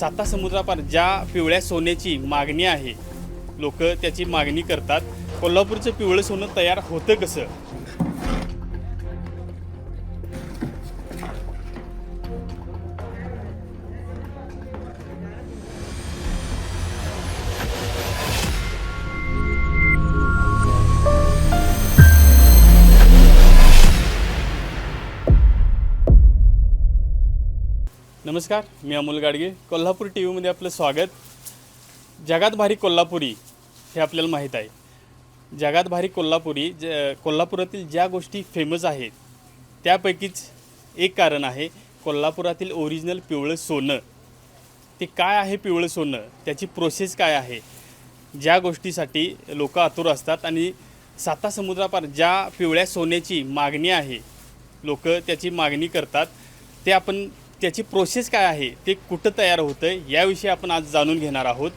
साता समुद्रापार ज्या पिवळ्या सोन्याची मागणी आहे लोक त्याची मागणी करतात. कोल्हापूरचं पिवळं सोनं तयार होतं कसं? नमस्कार मी अमोल गाडगे. कोल्हापूर टी व्हीमध्ये आपलं स्वागत. जगात भारी कोल्हापुरी हे आपल्याला माहीत आहे. जगात भारी कोल्हापुरी ज कोल्हापुरातील ज्या गोष्टी फेमस आहेत त्यापैकीच एक कारण आहे कोल्हापुरातील ओरिजिनल पिवळं सोनं. ते काय आहे पिवळं सोनं? त्याची प्रोसेस काय आहे? ज्या गोष्टीसाठी लोक आतुर असतात आणि साता समुद्रापार ज्या पिवळ्या सोन्याची मागणी आहे लोक त्याची मागणी करतात ते आपण त्याची प्रोसेस काय आहे ते कुठं तयार होतं आहे याविषयी आपण आज जाणून घेणार आहोत.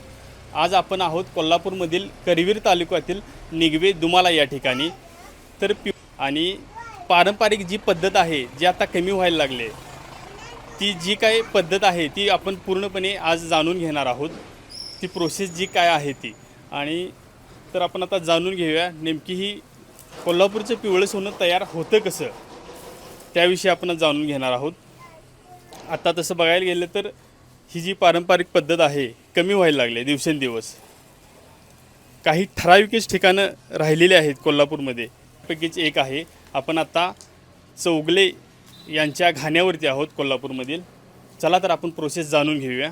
आज आपण आहोत कोल्हापूरमधील करवीर तालुक्यातील निगवे दुमाला या ठिकाणी. तर पि आणि पारंपरिक जी पद्धत आहे जी आता कमी व्हायला लागले ती जी काय पद्धत आहे ती आपण पूर्णपणे आज जाणून घेणार आहोत. ती प्रोसेस जी काय आहे ती. आणि तर आपण आता जाणून घेऊया नेमकी ही कोल्हापूरचं पिवळं सोनं तयार होतं कसं? त्याविषयी आपण जाणून घेणार आहोत. आत्ता तसं बघायला गेलं तर ही जी पारंपरिक पद्धत आहे कमी व्हायला लागली दिवसेंदिवस. काही ठराविकच ठिकाणं राहिलेली आहेत कोल्हापूरमध्ये. पैकीच एक आहे. आपण आता चौगले यांच्या घाण्यावरती आहोत कोल्हापूरमधील. चला तर आपण प्रोसेस जाणून घेऊया.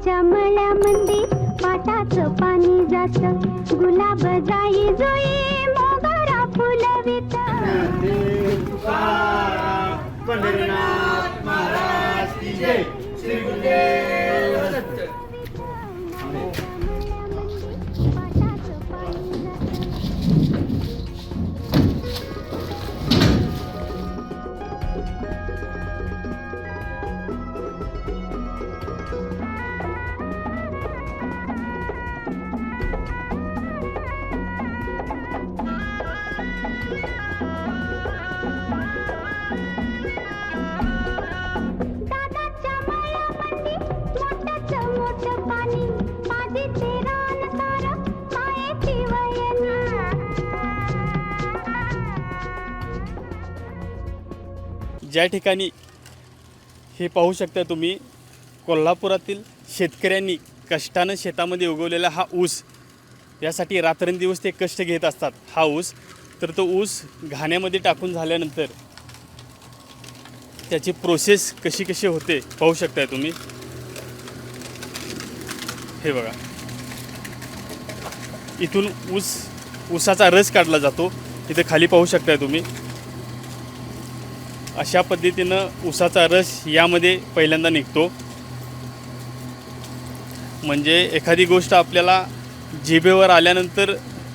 माळ्याच्या मळ्यामध्ये पाटाचं पाणी जात. गुलाब जाई जोई मोगरा फुलवित पाटाचं ज्या ठिकाणी हे पाहू शकता तुम्ही कोल्हापुरातील शेतकऱ्यांनी कष्टानं शेतामध्ये उगवलेला हा ऊस यासाठी रात्रंदिवस ते कष्ट घेत असतात. हा ऊस तर तो ऊस घाण्यामध्ये टाकून झाल्यानंतर त्याची प्रोसेस कशी कशी होते पाहू शकताय तुम्ही. हे बघा. इथून ऊस ऊसाचा रस काढला जातो. इथं खाली पाहू शकताय तुम्ही. अशा पद्धतीनं ऊसाचा रस यामध्ये पहिल्यांदा निघतो. म्हणजे एखादी गोष्ट आपल्याला जिभेवर आल्यानंतर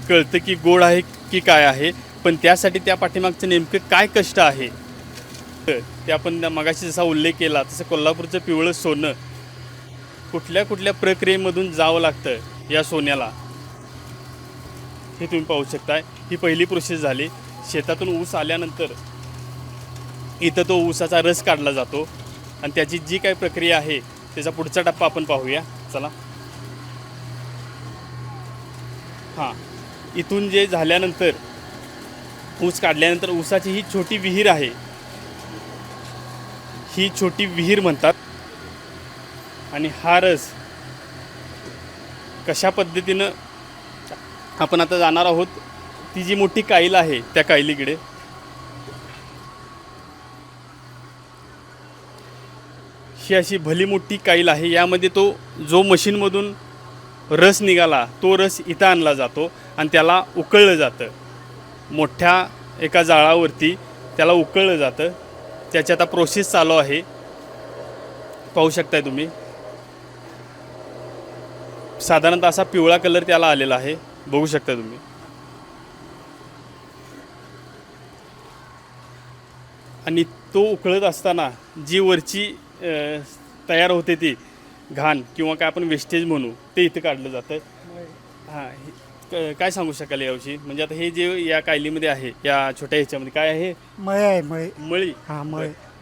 कळतं की गोड आहे की काय आहे पण त्यासाठी त्या पाठीमागचं नेमकं काय कष्ट आहे? ते आपण त्या मगाशी जसा उल्लेख केला तसं कोल्हापूरचं पिवळं सोनं कुठल्या कुठल्या प्रक्रियेमधून जावं लागतं या सोन्याला? हे तुम्ही पाहू शकताय. ही पहिली प्रोसेस झाली. शेतातून ऊस आल्यानंतर इथं तो ऊसाचा रस काढला जातो. आणि त्याची जी काही प्रक्रिया आहे त्याचा पुढचा टप्पा आपण पाहूया. चला. हां. इथून जे झाल्यानंतर ऊस काढल्यानंतर ऊसाची ही छोटी विहीर आहे. ही छोटी विहीर म्हणतात. आणि हा रस कशा पद्धतीनं आपण आता जाणार आहोत ती जी मोठी काईल आहे त्या कायलीकडे ही अशी भली मोठी काईल आहे. यामध्ये तो जो मशीनमधून रस निघाला तो रस इथं आणला जातो आणि त्याला उकळलं जातं. मोठ्या एका जाळावरती त्याला उकळलं जातं. त्याची आता प्रोसेस चालू आहे. पाहू शकताय तुम्ही. साधारणतः असा पिवळा कलर त्याला आलेला आहे. बघू शकता तुम्ही. आणि तो उकळत असताना जी वरची तयार होते ती घाण किंवा काय आपण वेस्टेज म्हणू ते इथं काढलं जातं. हां हे- क- काय सांगू शकाल याविषयी? म्हणजे आता हे जे या कायलीमध्ये आहे या छोट्या ह्याच्यामध्ये काय आहे? मय आहे मय मळी. हा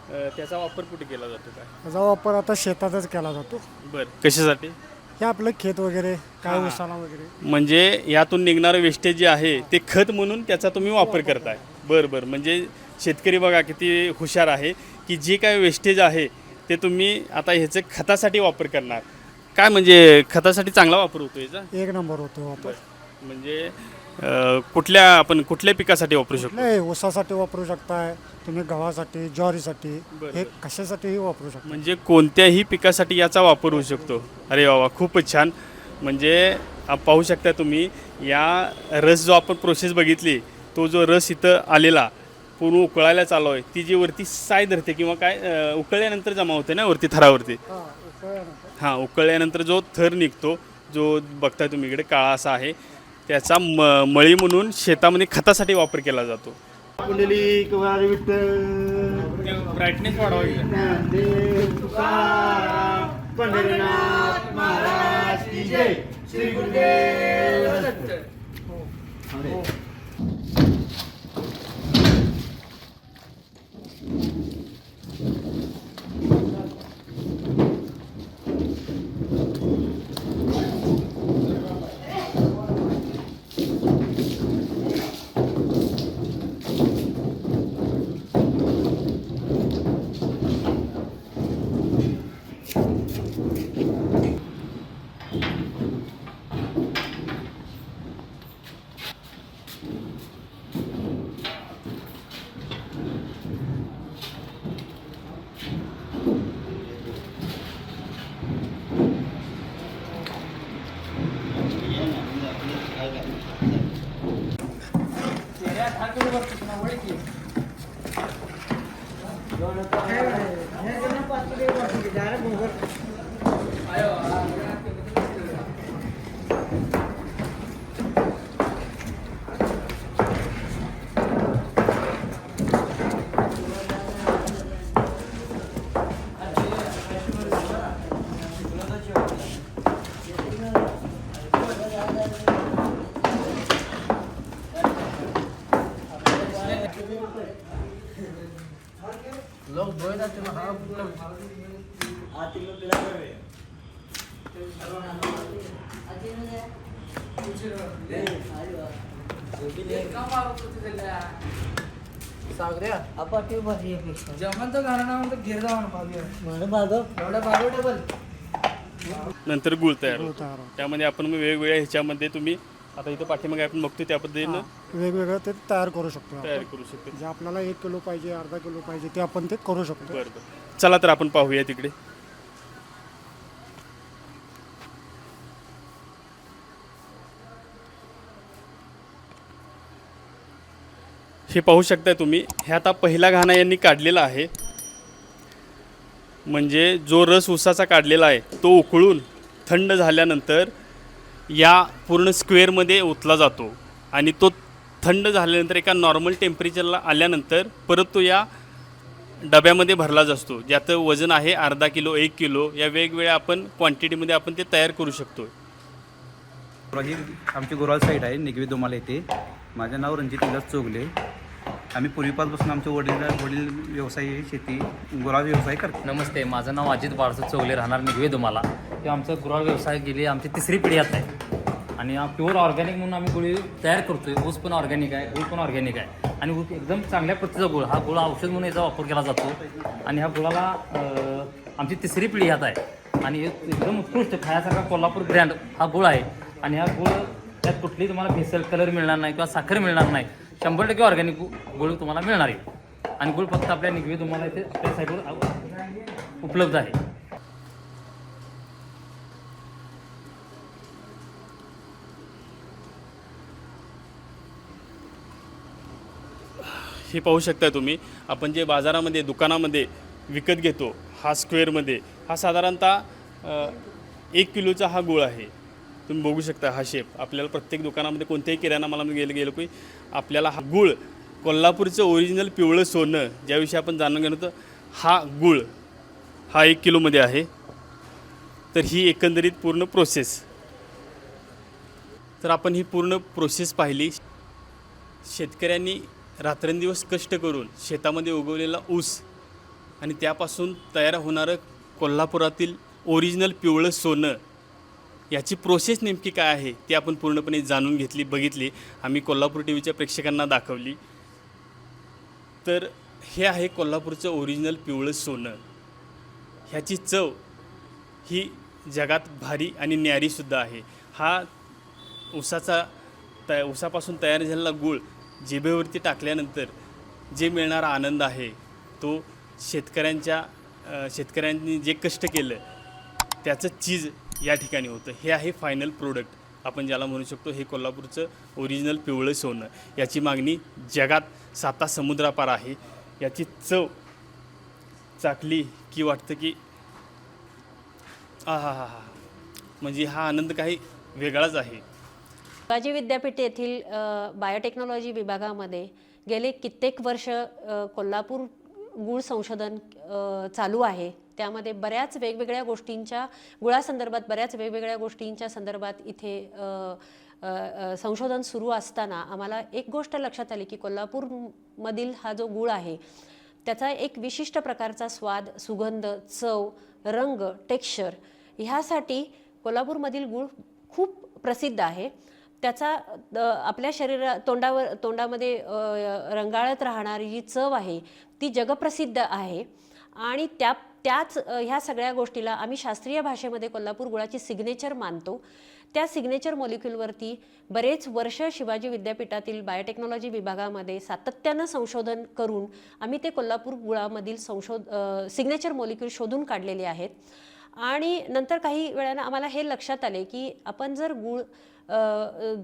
अ, त्याचा वापर कुठे केला जातो काय? त्याचा वापर आता शेतातच केला जातो. बरं. कशासाठी? हे आपलं खेत वगैरे काय उसाला वगैरे. म्हणजे यातून निघणारं वेस्टेज जे आहे ते खत म्हणून त्याचा तुम्ही वापर करताय. बरं बरं. म्हणजे शेतकरी बघा किती हुशार आहे की जे काय वेस्टेज आहे ते तुम्ही आता ह्याचं खतासाठी वापर करणार. काय म्हणजे खतासाठी चांगला वापर होतो याचा? एक नंबर होतो वापर. म्हणजे अ, कुठल्या आपण कुठल्या पिकासाठी वापरू शकतो? नाही ऊसासाठी वापरू शकताय तुम्ही गव्हासाठी ज्वारीसाठी बरं, हे कशासाठीही वापरू शकता. म्हणजे कोणत्याही पिकासाठी याचा वापर होऊ शकतो. अरे वा वा खूपच छान. म्हणजे आप- पाहू शकता तुम्ही या रस जो आपण प्रोसेस बघितली तो जो रस इथं आलेला पूर्ण उकळायला चालू आहे ती जी वरती साय धरते किंवा काय अं, उकळल्यानंतर जमा होते ना वरती थरावरती? हां उकळल्यानंतर. जो थर निघतो जो बघताय तुम्ही इकडे काळा असा आहे त्याचा म मळी म्हणून शेतामध्ये खतासाठी वापर केला जातो. विठ्ठल. ब्राईटनेस वाढवावी. ज्ञानदेव तुकाराम पंढरीनाथ महाराज की जय. श्री गुरुदेव. दत्त लोग धोए जाते हैं हाँ आती लोग पिला नंतर गुळ तयार होतो. तयार होतो. त्यामध्ये आपण मग वेगवेगळ्या ह्याच्यामध्ये तुम्ही आता इथं पाठीमागे आपण बघतो त्या पद्धतीनं वेगवेगळं ते तयार करू शकतो आपण. तयार करू शकतो. जे आपल्याला एक किलो पाहिजे अर्धा किलो पाहिजे ते आपण ते करू शकतो. बरं बरं. चला तर आपण पाहूया तिकडे. हे पाहू शकता तुम्ही. हे आता पहिला घाणा यांनी काढलेला आहे. म्हणजे जो रस उसाचा काढलेला आहे तो उकळून थंड झाल्यानंतर या पूर्ण स्क्वेअरमध्ये ओतला जातो. आणि तो थंड झाल्यानंतर एका नॉर्मल टेम्परेचरला आल्यानंतर परत तो या डब्यामध्ये भरला जातो. ज्याचं वजन आहे अर्धा किलो एक किलो या वेगवेगळ्या आपण क्वांटिटीमध्ये आपण ते तयार करू शकतो आमची गोराल साईड आहे निगवी दोमाला येथे. माझं नाव रणजित विलास चोगले. आम्ही पूर्वीपासून आमचे वडील वडील व्यवसाय आहे, शेती गुराळ व्यवसाय करतो. नमस्ते माझं नाव अजित बाळसो चौगले राहणार निघवे तुम्हाला. ते आमचा गुराळ व्यवसाय गेली आमची तिसरी पिढी आता आहे. आणि प्युअर ऑर्गॅनिक म्हणून आम्ही गुळी तयार करतोय. ऊस पण ऑर्गॅनिक आहे गुळ पण ऑर्गॅनिक आहे. आणि ऊस एकदम चांगल्या प्रतीचा गुळ. हा गुळ औषध म्हणून याचा वापर केला जातो. आणि ह्या गुळाला आमची तिसरी पिढी ह्यात आहे. आणि एकदम उत्कृष्ट खायासारखा कोल्हापूर ब्रँड हा गुळ आहे. आणि हा गुळ त्यात कुठलीही तुम्हाला भेसल कलर मिळणार नाही किंवा साखर मिळणार नाही. शंभर टक्के ऑर्गॅनिक गुळ तुम्हाला मिळणार आहे. आणि गुळ फक्त आपल्या निगवी तुम्हाला इथे आपल्या साईडवर उपलब्ध आहे. हे पाहू शकता तुम्ही. आपण जे बाजारामध्ये दुकानामध्ये विकत घेतो हा स्क्वेअरमध्ये हा साधारणतः एक किलोचा हा गुळ आहे. तुम्ही बघू शकता हा शेप आपल्याला प्रत्येक दुकानामध्ये कोणत्याही किराणा मालामध्ये गेलं गेलो की आपल्याला हा गुळ कोल्हापूरचं ओरिजिनल पिवळं सोनं ज्याविषयी आपण जाणून घेणार होतं हा गुळ हा एक किलोमध्ये आहे. तर ही एकंदरीत पूर्ण प्रोसेस तर आपण ही पूर्ण प्रोसेस पाहिली. शेतकऱ्यांनी रात्रंदिवस कष्ट करून शेतामध्ये उगवलेला ऊस आणि त्यापासून तयार होणारं कोल्हापुरातील ओरिजिनल पिवळं सोनं याची प्रोसेस नेमकी काय आहे ती आपण पूर्णपणे जाणून घेतली बघितली. आम्ही कोल्हापूर टी व्हीच्या प्रेक्षकांना दाखवली. तर हे आहे कोल्हापूरचं ओरिजिनल पिवळं सोनं. ह्याची चव ही जगात भारी आणि न्यारीसुद्धा आहे. हा ऊसाचा त ऊसापासून तयार झालेला गूळ जिभेवरती टाकल्यानंतर जे मिळणारा आनंद आहे तो शेतकऱ्यांच्या शेतकऱ्यांनी जे कष्ट केलं त्याचं चीज या ठिकाणी होतं. हे आहे फायनल प्रोडक्ट आपण ज्याला म्हणू शकतो हे कोल्हापूरचं ओरिजिनल पिवळं सोनं. याची मागणी जगात साता समुद्रापार आहे. याची चव चाकली की वाटतं की आ हा हा हा म्हणजे हा आनंद काही वेगळाच आहे. शिवाजी विद्यापीठ येथील बायोटेक्नॉलॉजी विभागामध्ये गेले कित्येक वर्ष कोल्हापूर गुळ संशोधन चालू आहे. त्यामध्ये बऱ्याच वेगवेगळ्या गोष्टींच्या गुळासंदर्भात बऱ्याच वेगवेगळ्या गोष्टींच्या संदर्भात इथे संशोधन सुरू असताना आम्हाला एक गोष्ट लक्षात आली की कोल्हापूरमधील हा जो गुळ आहे त्याचा एक विशिष्ट प्रकारचा स्वाद सुगंध चव रंग टेक्स्चर ह्यासाठी कोल्हापूरमधील गूळ खूप प्रसिद्ध आहे. त्याचा आपल्या शरीरा तोंडावर तोंडामध्ये रंगाळत राहणारी जी चव आहे ती जगप्रसिद्ध आहे आणि त्या त्याच ह्या सगळ्या गोष्टीला आम्ही शास्त्रीय भाषेमध्ये कोल्हापूर गुळाची सिग्नेचर मानतो. त्या सिग्नेचर मॉलिक्यूलवरती बरेच वर्ष शिवाजी विद्यापीठातील बायोटेक्नॉलॉजी विभागामध्ये सातत्यानं संशोधन करून आम्ही ते कोल्हापूर गुळामधील संशोध सिग्नेचर मॉलिक्यूल शोधून काढलेले आहेत. आणि नंतर काही वेळानं आम्हाला हे लक्षात आले की आपण जर गुळ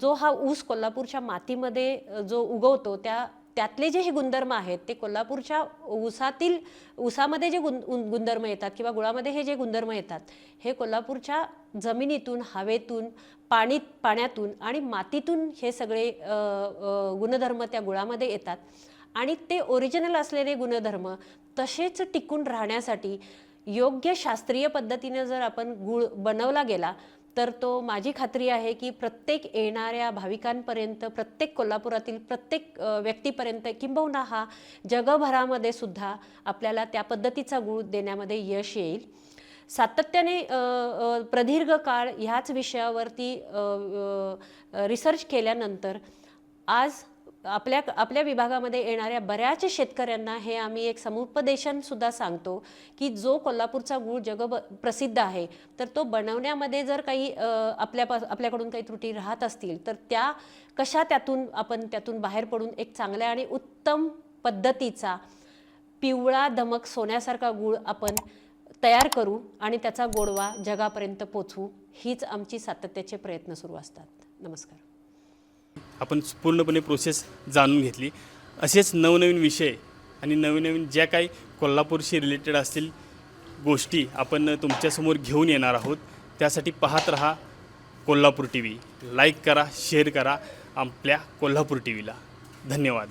जो हा ऊस कोल्हापूरच्या मातीमध्ये जो उगवतो त्या त्यातले जे हे गुणधर्म आहेत ते कोल्हापूरच्या ऊसातील ऊसामध्ये जे गुण गुणधर्म येतात किंवा गुळामध्ये हे जे गुणधर्म येतात हे कोल्हापूरच्या जमिनीतून हवेतून पाणी पाण्यातून आणि मातीतून हे सगळे गुणधर्म त्या गुळामध्ये येतात. आणि ते ओरिजिनल असलेले गुणधर्म तसेच टिकून राहण्यासाठी योग्य शास्त्रीय पद्धतीने जर आपण गुळ बनवला गेला तर तो माझी खात्री आहे की प्रत्येक येणाऱ्या भाविकांपर्यंत प्रत्येक कोल्हापुरातील प्रत्येक व्यक्तीपर्यंत किंबहुना हा जगभरामध्ये सुद्धा आपल्याला त्या पद्धतीचा गुळ देण्यामध्ये यश येईल. सातत्याने प्रदीर्घ काळ ह्याच विषयावरती रिसर्च केल्यानंतर आज आपल्या आपल्या विभागामध्ये येणाऱ्या बऱ्याच शेतकऱ्यांना हे आम्ही एक समुपदेशन सुद्धा सांगतो की जो कोल्हापूरचा गूळ जग प्रसिद्ध आहे तर तो बनवण्यामध्ये जर काही आपल्यापास आपल्या आपल्याकडून काही त्रुटी राहत असतील तर त्या कशा त्यातून आपण त्यातून बाहेर पडून एक चांगल्या आणि उत्तम पद्धतीचा पिवळा धमक सोन्यासारखा गूळ आपण तयार करू आणि त्याचा गोडवा जगापर्यंत पोचवू हीच आमची सातत्याचे प्रयत्न सुरू असतात. नमस्कार. आपण पूर्णपणे प्रोसेस जाणून घेतली. असेच नवनवीन विषय आणि नवीन नवीन ज्या काही कोल्हापूरशी रिलेटेड असतील गोष्टी आपण तुमच्यासमोर घेऊन येणार आहोत त्यासाठी पाहत रहा कोल्हापूर टी व्ही लाईक करा शेअर करा आपल्या कोल्हापूर टी व्हीला धन्यवाद.